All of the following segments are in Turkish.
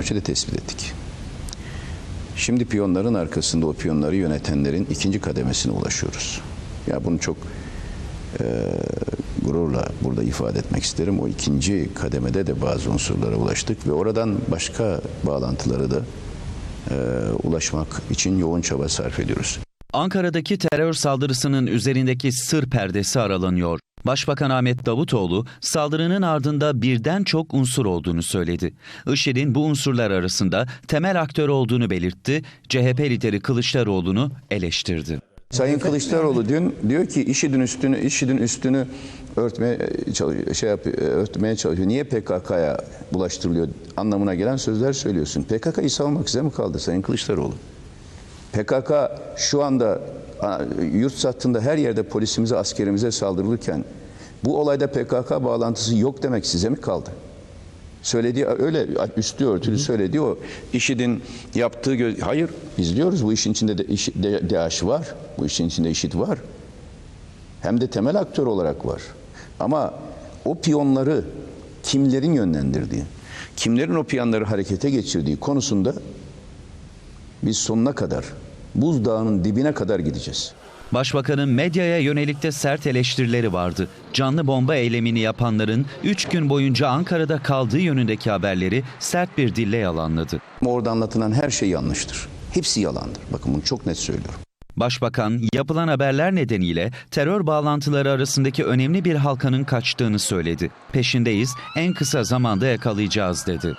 ölçüde tespit ettik. Şimdi piyonların arkasında o piyonları yönetenlerin ikinci kademesine ulaşıyoruz. Ya bunu çok e, gururla burada ifade etmek isterim. O ikinci kademede de bazı unsurlara ulaştık ve oradan başka bağlantılara da e, ulaşmak için yoğun çaba sarf ediyoruz. Ankara'daki terör saldırısının üzerindeki sır perdesi aralanıyor. Başbakan Ahmet Davutoğlu saldırının ardında birden çok unsur olduğunu söyledi. IŞİD'in bu unsurlar arasında temel aktör olduğunu belirtti. CHP lideri Kılıçdaroğlu'nu eleştirdi. Sayın Kılıçdaroğlu dün diyor ki IŞİD'in üstünü IŞİD'in üstünü örtmeye çalışıyor, şey yap, örtmeye çalışıyor. Niye PKK'ya bulaştırılıyor anlamına gelen sözler söylüyorsun. PKK'yı savunmak size mi kaldı Sayın Kılıçdaroğlu? PKK şu anda yurt sattığında her yerde polisimize, askerimize saldırılırken bu olayda PKK bağlantısı yok demek size mi kaldı? Söylediği öyle üstü örtülü söylediği o IŞİD'in yaptığı gö- hayır biz diyoruz bu işin içinde de, de DAEŞ var. Bu işin içinde IŞİD var. Hem de temel aktör olarak var. Ama o piyonları kimlerin yönlendirdiği, kimlerin o piyonları harekete geçirdiği konusunda biz sonuna kadar buzdağının dibine kadar gideceğiz. Başbakanın medyaya yönelik de sert eleştirileri vardı. Canlı bomba eylemini yapanların 3 gün boyunca Ankara'da kaldığı yönündeki haberleri sert bir dille yalanladı. Orada anlatılan her şey yanlıştır. Hepsi yalandır. Bakın bunu çok net söylüyorum. Başbakan yapılan haberler nedeniyle terör bağlantıları arasındaki önemli bir halkanın kaçtığını söyledi. Peşindeyiz, en kısa zamanda yakalayacağız dedi.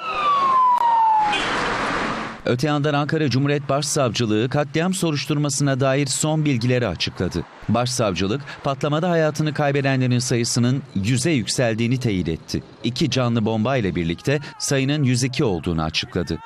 Öte yandan Ankara Cumhuriyet Başsavcılığı katliam soruşturmasına dair son bilgileri açıkladı. Başsavcılık patlamada hayatını kaybedenlerin sayısının yüze yükseldiğini teyit etti. İki canlı bomba ile birlikte sayının 102 olduğunu açıkladı.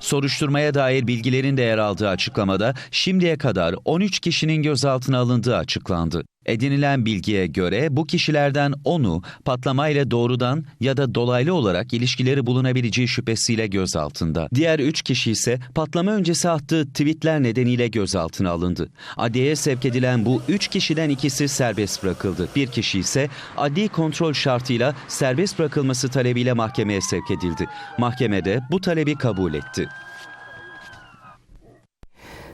Soruşturmaya dair bilgilerin de yer aldığı açıklamada şimdiye kadar 13 kişinin gözaltına alındığı açıklandı. Edinilen bilgiye göre bu kişilerden 10'u patlamayla doğrudan ya da dolaylı olarak ilişkileri bulunabileceği şüphesiyle gözaltında. Diğer 3 kişi ise patlama öncesi attığı tweetler nedeniyle gözaltına alındı. Adliyeye sevk edilen bu 3 kişiden ikisi serbest bırakıldı. Bir kişi ise adli kontrol şartıyla serbest bırakılması talebiyle mahkemeye sevk edildi. Mahkemede bu talebi kabul etti.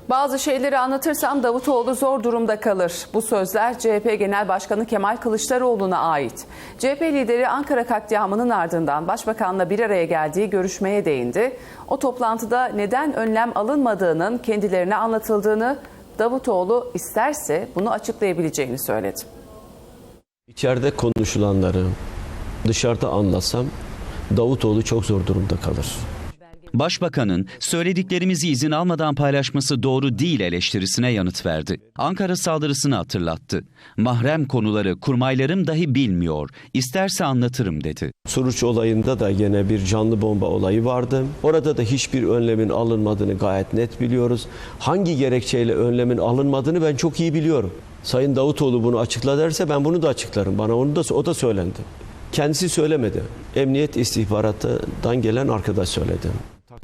Bazı şeyleri anlatırsam Davutoğlu zor durumda kalır. Bu sözler CHP Genel Başkanı Kemal Kılıçdaroğlu'na ait. CHP lideri Ankara katliamının ardından Başbakanla bir araya geldiği görüşmeye değindi. O toplantıda neden önlem alınmadığının kendilerine anlatıldığını, Davutoğlu isterse bunu açıklayabileceğini söyledi. İçeride konuşulanları dışarıda anlatsam Davutoğlu çok zor durumda kalır. Başbakanın söylediklerimizi izin almadan paylaşması doğru değil eleştirisine yanıt verdi. Ankara saldırısını hatırlattı. Mahrem konuları kurmaylarım dahi bilmiyor. İsterse anlatırım dedi. Suruç olayında da yine bir canlı bomba olayı vardı. Orada da hiçbir önlemin alınmadığını gayet net biliyoruz. Hangi gerekçeyle önlemin alınmadığını ben çok iyi biliyorum. Sayın Davutoğlu bunu açıkla derse ben bunu da açıklarım. Bana onu da o da söylendi. Kendisi söylemedi. Emniyet istihbaratından gelen arkadaş söyledi.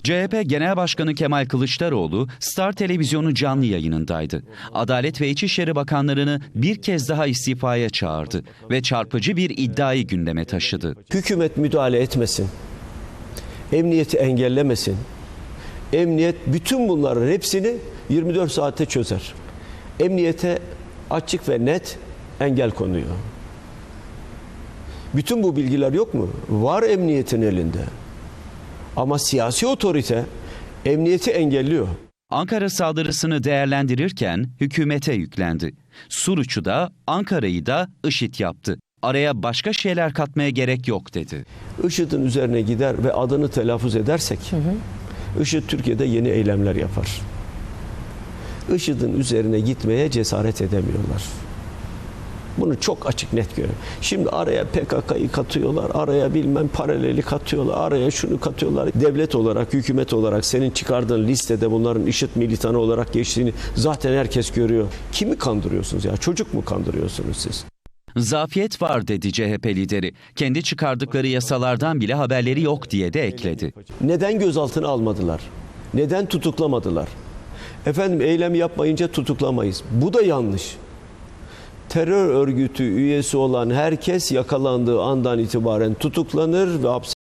CHP Genel Başkanı Kemal Kılıçdaroğlu Star Televizyonu canlı yayınındaydı. Adalet ve İçişleri Bakanlarını bir kez daha istifaya çağırdı ve çarpıcı bir iddiayı gündeme taşıdı. Hükümet müdahale etmesin. Emniyeti engellemesin. Emniyet bütün bunların hepsini 24 saatte çözer. Emniyete açık ve net engel konuyor. Bütün bu bilgiler yok mu? Var emniyetin elinde. Ama siyasi otorite emniyeti engelliyor. Ankara saldırısını değerlendirirken hükümete yüklendi. Suruç'u da Ankara'yı da IŞİD yaptı. Araya başka şeyler katmaya gerek yok dedi. IŞİD'in üzerine gider ve adını telaffuz edersek IŞİD Türkiye'de yeni eylemler yapar. IŞİD'in üzerine gitmeye cesaret edemiyorlar. Bunu çok açık net görüyorum. Şimdi araya PKK'yı katıyorlar, araya bilmem paraleli katıyorlar, araya şunu katıyorlar. Devlet olarak, hükümet olarak senin çıkardığın listede bunların IŞİD militanı olarak geçtiğini zaten herkes görüyor. Kimi kandırıyorsunuz ya? Çocuk mu kandırıyorsunuz siz? Zafiyet var dedi CHP lideri. Kendi çıkardıkları yasalardan bile haberleri yok diye de ekledi. Neden gözaltına almadılar? Neden tutuklamadılar? Efendim eylem yapmayınca tutuklamayız. Bu da yanlış. Terör örgütü üyesi olan herkes yakalandığı andan itibaren tutuklanır ve hapse